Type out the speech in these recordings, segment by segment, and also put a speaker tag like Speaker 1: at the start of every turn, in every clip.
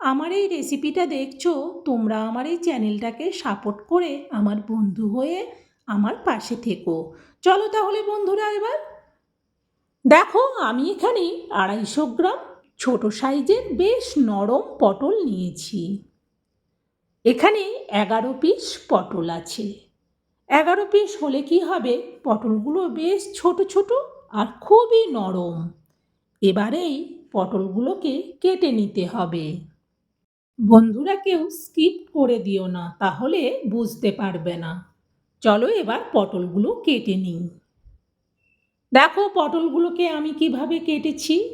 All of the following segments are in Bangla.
Speaker 1: আমার এই রেসিপিটা দেখছ, তোমরা আমার এই চ্যানেলটাকে সাপোর্ট করে আমার বন্ধু হয়ে আমার পাশে থেকো। চলো তাহলে বন্ধুরা এবার, দেখো আমি এখানে আড়াইশো গ্রাম ছোট সাইজের বেশ নরম পটল নিয়েছি। এখানে এগারো পিস পটল আছে। এগারো পিস হলে কি হবে? পটলগুলো বেশ ছোট ছোট আর খুবই নরম। এবারেই পটলগুলোকে কেটে নিতে হবে। বন্ধুরা কেউ স্কিপ করে দিও না, তাহলে বুঝতে পারবে না। চলো এবার পটলগুলো কেটে নিই। দেখো পটলগুলোকে আমি কীভাবে কেটেছি।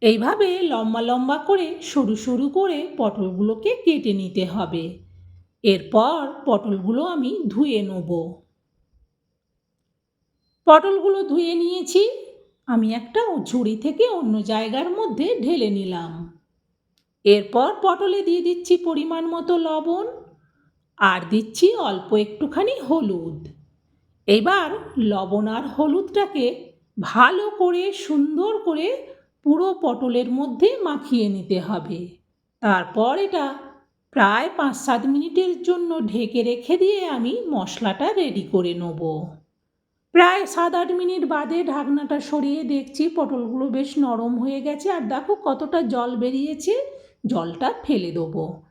Speaker 1: এইভাবে লম্বা লম্বা করে সরু সরু করে পটলগুলোকে কেটে নিতে হবে। এরপর পটলগুলো আমি ধুয়ে নেব। পটলগুলো ধুয়ে নিয়েছি। আমি একটা ঝুড়ি থেকে অন্য জায়গার মধ্যে ঢেলে নিলাম। এরপর পটলে দিয়ে দিচ্ছি পরিমাণ মতো লবণ আর দিচ্ছি অল্প একটুখানি হলুদ। এবার লবণ আর হলুদটাকে ভালো করে, সুন্দর করে পুরো পটলের মধ্যে মাখিয়ে নিতে হবে। তারপর এটা প্রায় পাঁচ সাত মিনিটের জন্য ঢেকে রেখে দিয়ে আমি মশলাটা রেডি করে নেব। প্রায় সাত আট মিনিট বাদে ঢাকনাটা সরিয়ে দেখছি পটলগুলো বেশ নরম হয়ে গেছে আর দেখো কতটা জল বেরিয়েছে। জলটা ফেলে দেবো।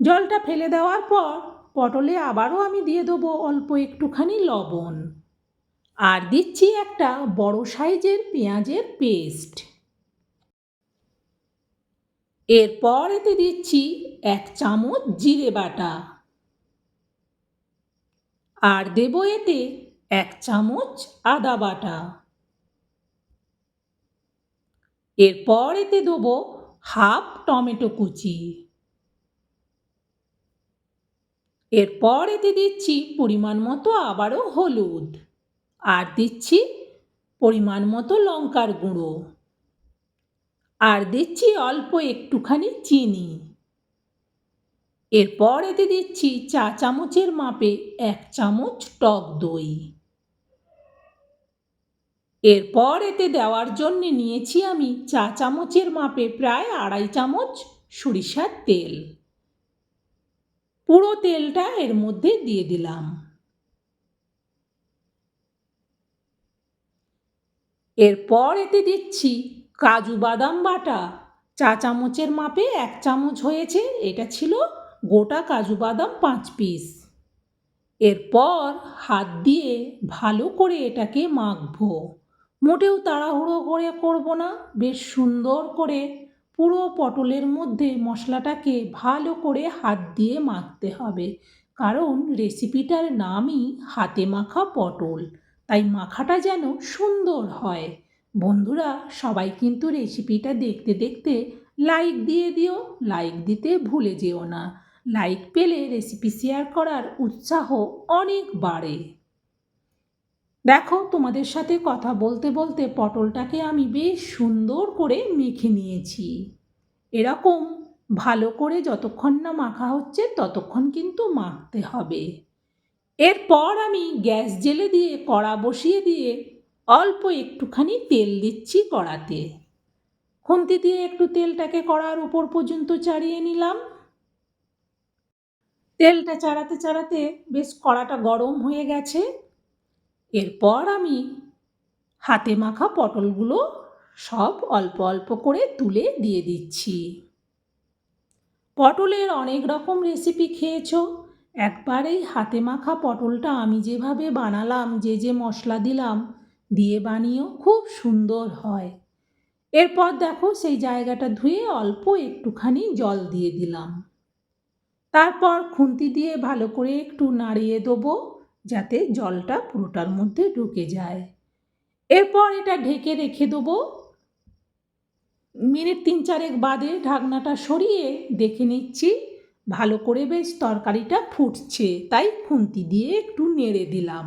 Speaker 1: জলটা ফেলে দেওয়ার পর পটলে আবারও আমি দিয়ে দেবো অল্প একটুখানি লবণ। আর দিচ্ছি একটা বড় সাইজের পেঁয়াজের পেস্ট। এরপর এতে দিচ্ছি এক চামচ জিরে বাটা। আর দেবো এতে এক চামচ আদা বাটা। এরপর এতে দেবো হাফ টমেটো কুচি। এরপর এতে দিচ্ছি পরিমাণ মতো আবারও হলুদ। আর দিচ্ছি পরিমাণ মতো লঙ্কার গুঁড়ো। আর দিচ্ছি অল্প একটুখানি চিনি। এরপর এতে দিচ্ছি চা চামচের মাপে এক চামচ টক দই। এরপর এতে দেওয়ার জন্যে নিয়েছি আমি চা চামচের মাপে প্রায় আড়াই চামচ সরিষার তেল। পুরো তেলটা এর মধ্যে দিয়ে দিলাম। এরপর এতে দিচ্ছি কাজু বাদাম বাটা। চা চামচের মাপে এক চামচ হয়েছে, এটা ছিল গোটা কাজু বাদাম পাঁচ পিস। এরপর হাত দিয়ে ভালো করে এটাকে মাখবো। মোটেও তাড়াহুড়ো করে করব না। বেশ সুন্দর করে পুরো পটলের মধ্যে মশলাটাকে ভালো করে হাত দিয়ে মাখতে হবে। কারণ রেসিপিটার নামই হাতে মাখা পটল। তাই মাখাটা যেন সুন্দর হয়। বন্ধুরা, সবাই কিন্তু রেসিপিটা দেখতে দেখতে লাইক দিয়ে দিও, লাইক দিতে ভুলে যেও না। লাইক পেলে রেসিপি শেয়ার করার উৎসাহ অনেক বাড়ে। দেখো, তোমাদের সাথে কথা বলতে বলতে পটলটাকে আমি বেশ সুন্দর করে মেখে নিয়েছি। এরকম ভালো করে যতক্ষণ না মাখা হচ্ছে, ততক্ষণ কিন্তু মাখতে হবে। এরপর আমি গ্যাস জেলে দিয়ে, কড়া বসিয়ে দিয়ে অল্প একটুখানি তেল দিচ্ছি কড়াতে। খুন্তি দিয়ে একটু তেলটাকে কড়ার উপর পর্যন্ত চাড়িয়ে নিলাম। তেলটা চাড়াতে চাড়াতে বেশ কড়াটা গরম হয়ে গেছে। এরপর আমি হাতে মাখা পটলগুলো সব অল্প অল্প করে তুলে দিয়ে দিচ্ছি। পটলের অনেক রকম রেসিপি খেয়েছো। একবার এই হাতে মাখা পটলটা আমি যেভাবে বানালাম, যে যে মশলা দিলাম, দিয়ে বানিয়েও খুব সুন্দর হয়। এরপর দেখো সেই জায়গাটা ধুয়ে অল্প একটুখানি জল দিয়ে দিলাম। তারপর খুন্তি দিয়ে ভালো করে একটু নাড়িয়ে দেবো। যাতে জলটা পুরোটার মধ্যে ঢুকে যায়। এরপর এটা ঢেকে রেখে দেবো। মিনিট তিন চারেক বাদে ঢাকনাটা সরিয়ে দেখে নিচ্ছি। ভালো করে বেশ তরকারিটা ফুটছে, তাই খুন্তি দিয়ে একটু নেড়ে দিলাম।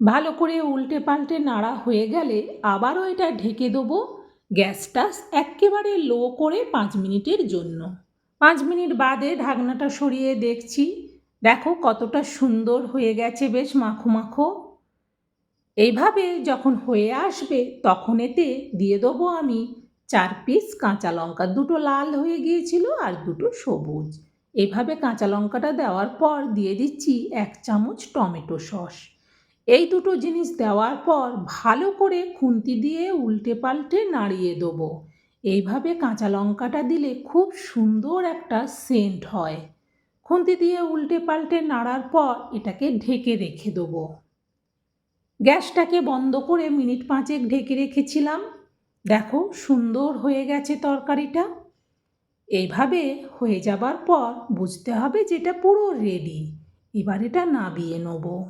Speaker 1: ভালো করে উল্টে পাল্টে নাড়া হয়ে গেলে আবারও এটা ঢেকে দেবো। গ্যাসটা একেবারে লো করে পাঁচ মিনিটের জন্য। পাঁচ মিনিট বাদে ঢাকনাটা সরিয়ে দেখছি। দেখো কতটা সুন্দর হয়ে গেছে বেশ মাখো মাখো। এইভাবে যখন হয়ে আসবে তখন এতে দিয়ে দেবো আমি চার পিস কাঁচা লঙ্কা। দুটো লাল হয়ে গিয়েছিল আর দুটো সবুজ। এভাবে কাঁচা লঙ্কাটা দেওয়ার পর দিয়ে দিচ্ছি এক চামচ টমেটো সস। এই দুটো জিনিস দেওয়ার পর ভালো করে খুন্তি দিয়ে উল্টে পাল্টে নাড়িয়ে দেবো। এইভাবে কাঁচা লঙ্কাটা দিলে খুব সুন্দর একটা সেন্ট হয়। খুন্তি দিয়ে উল্টে পাল্টে নাড়ার পর এটাকে ঢেকে রেখে দেবো। গ্যাসটাকে বন্ধ করে মিনিট পাঁচেক ঢেকে রেখেছিলাম। দেখো সুন্দর হয়ে গেছে তরকারিটা। এইভাবে হয়ে যাবার পর বুঝতে হবে যেটা পুরো রেডি। এবার এটা নাবিয়ে নেব।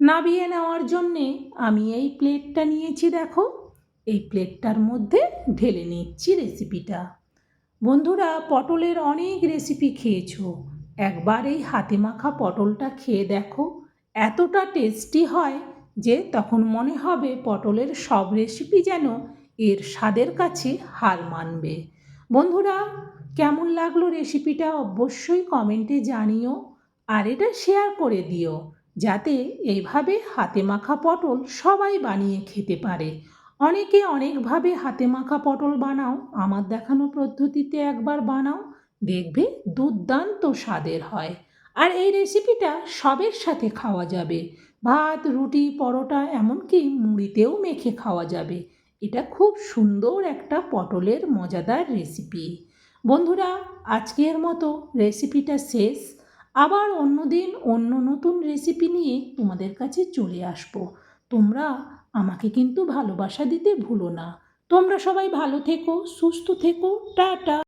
Speaker 1: নাবিয়ে নেওয়ার জন্যে আমি এই প্লেটটা নিয়েছি, দেখো। এই প্লেটটার মধ্যে ঢেলে নিচ্ছি রেসিপিটা। বন্ধুরা, পটলের অনেক রেসিপি খেয়েছো। একবার এই হাতে মাখা পটলটা খেয়ে দেখো, এতটা টেস্টি হয় যে তখন মনে হবে পটলের সব রেসিপি যেন এর স্বাদের কাছে হার মানবে। বন্ধুরা, কেমন লাগল রেসিপিটা অবশ্যই কমেন্টে জানিও আর এটা শেয়ার করে দিও, যাতে এইভাবে হাতে মাখা পটল সবাই বানিয়ে খেতে পারে। অনেকে অনেকভাবে হাতে মাখা পটল বানাও, আমার দেখানো পদ্ধতিতে একবার বানাও, দেখবে দুর্দান্ত স্বাদের হয়। আর এই রেসিপিটা সবের সাথে খাওয়া যাবে। ভাত, রুটি, পরোটা, এমনকি মুড়িতেও মেখে খাওয়া যাবে। এটা খুব সুন্দর একটা পটলের মজাদার রেসিপি বন্ধুরা, আজকের মতো রেসিপিটা শেষ। আবার অন্যদিন অন্য নতুন রেসিপি নিয়ে তোমাদের কাছে চলে আসব। তোমরা আমাকে কিন্তু ভালোবাসা দিতে ভুলো না। তোমরা সবাই ভালো থেকো সুস্থ থেকো টাটা।